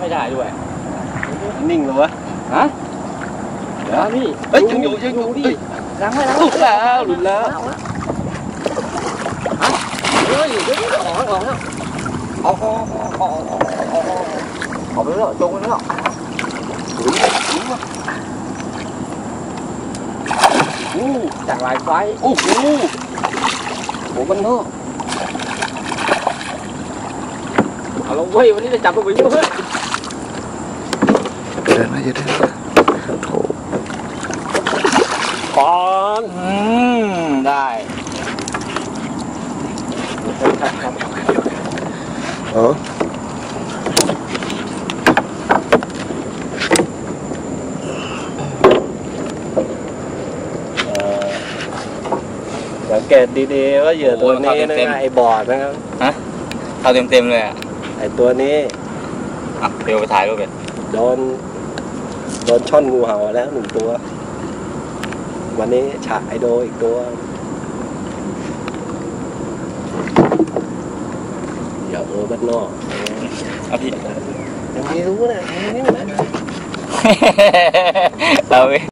ไม่ได้ด้วยนิ่งเลยวะฮะเดี๋ยวพี่เฮ้ยยังอยู่ยังอยู่ดิเฮ้ยล้างไว้ล้างหลุดแล้วหลุดแล้วเฮ้ยเดี๋ยวออกออกแล้วออกออกออกออกออกออกออกไปแล้วจงไปแล้วอู้จากลายไฟโอ้โหโอ้มันเนาะ เอาละเว้ยวันนี้จะจับตัวไปเยอะเฮ้ยเดินมาอย่าเดินมาโถก่อนอืมได้เออสังเกตดีๆว่าเหยื่อตัวนี้นะไอ้บอดนะครับเข้าเต็มเต็มๆเลยอะไอ้ตัวนี้อะเดี๋ยวไปถ่ายรูปเลยโดนโดนช่อนงูเห่าแล้วหนึ่งตัว วันนี้ฉะไอโดอีกตัว อย่าเออบ้านนอกเอาพี่ ยังไม่รู้นะยังไม่รู้นะเอาเว้ย